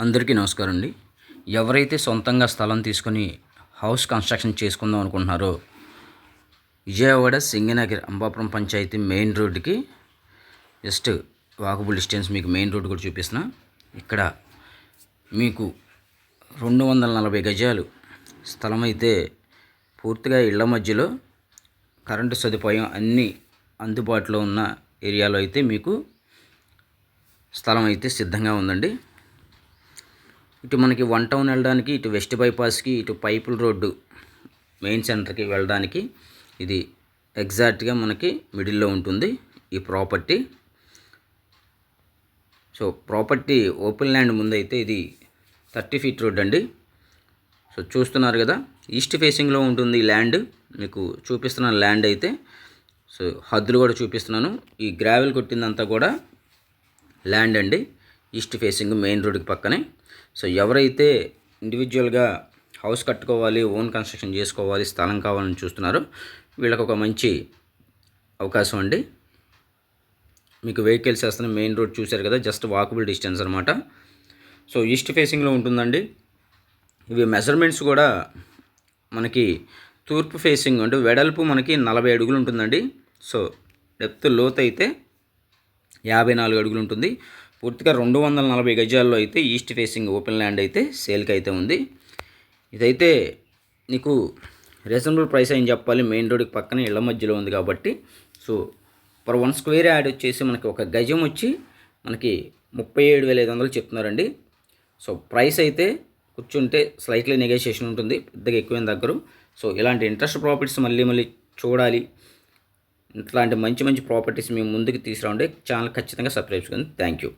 అందరికీ నమస్కారం అండి ఎవరైతే సొంతంగా స్థలం తీసుకొని హౌస్ కన్స్ట్రక్షన్ చేసుకుందాం అనుకుంటున్నారో విజయవాడ సింగనగర్ అంబాపురం పంచాయతీ మెయిన్ రోడ్డుకి జస్ట్ వాకబుల్ డిస్టెన్స్ మీకు మెయిన్ రోడ్ కూడా చూపిస్తున్నా. ఇక్కడ మీకు రెండు వందల నలభై గజాలు స్థలం అయితే పూర్తిగా ఇళ్ళ మధ్యలో కరెంటు సదుపాయం అన్నీ అందుబాటులో ఉన్న ఏరియాలో అయితే మీకు స్థలం అయితే సిద్ధంగా ఉందండి. ఇటు మనకి వన్ టౌన్ వెళ్ళడానికి ఇటు వెస్ట్ బైపాస్కి ఇటు పైపుల్ రోడ్డు మెయిన్ సెంటర్కి వెళ్ళడానికి ఇది ఎగ్జాక్ట్గా మనకి మిడిల్లో ఉంటుంది ఈ property. So property open land ముందైతే ఇది థర్టీ ఫీట్ రోడ్ అండి. సో చూస్తున్నారు కదా ఈస్ట్ ఫేసింగ్లో ఉంటుంది ఈ ల్యాండ్. మీకు చూపిస్తున్నాను ల్యాండ్ అయితే సో హద్దులు కూడా చూపిస్తున్నాను. ఈ గ్రావెల్ కొట్టిందంతా కూడా ల్యాండ్ అండి. ఈస్ట్ ఫేసింగ్ మెయిన్ రోడ్కి పక్కనే. సో ఎవరైతే ఇండివిజువల్గా హౌస్ కట్టుకోవాలి ఓన్ కన్స్ట్రక్షన్ చేసుకోవాలి స్థలం కావాలని చూస్తున్నారో వీళ్ళకి ఒక మంచి అవకాశం అండి. మీకు వెహికల్స్ వేస్తున్న మెయిన్ రోడ్ చూశారు కదా జస్ట్ వాకబుల్ డిస్టెన్స్ అనమాట సో ఈస్ట్ ఫేసింగ్లో ఉంటుందండి. ఇవి మెజర్మెంట్స్ కూడా మనకి తూర్పు ఫేసింగ్ అంటే వెడల్పు మనకి నలభై అడుగులు ఉంటుందండి. సో డెప్త్ లోత్ అయితే యాభై నాలుగు అడుగులు ఉంటుంది. పూర్తిగా రెండు వందల నలభై గజాల్లో అయితే ఈస్ట్ ఫేసింగ్ ఓపెన్ ల్యాండ్ అయితే సేల్కి అయితే ఉంది. ఇదైతే నీకు రీజనబుల్ ప్రైస్ అని చెప్పాలి? మెయిన్ రోడ్కి పక్కన ఇళ్ళ మధ్యలో ఉంది కాబట్టి. So per one square yard వచ్చేసి మనకి ఒక గజం వచ్చి మనకి ముప్పై ఏడు వేల ఐదు వందలు చెప్తున్నారండి. సో ప్రైస్ అయితే కూర్చుంటే స్లైట్లీ నెగోషియేషన్ ఉంటుంది. పెద్దగా ఎక్కువైన దగ్గర సో ఇలాంటి ఇంట్రెస్ట్ ప్రాపర్టీస్ మళ్ళీ మళ్ళీ చూడాలి. ఇట్లాంటి మంచి మంచి ప్రాపర్టీస్ మేము ముందుకు తీసుకురావండి ఛానల్ ఖచ్చితంగా సబ్స్క్రైబ్ చేసుకోండి థ్యాంక్ యూ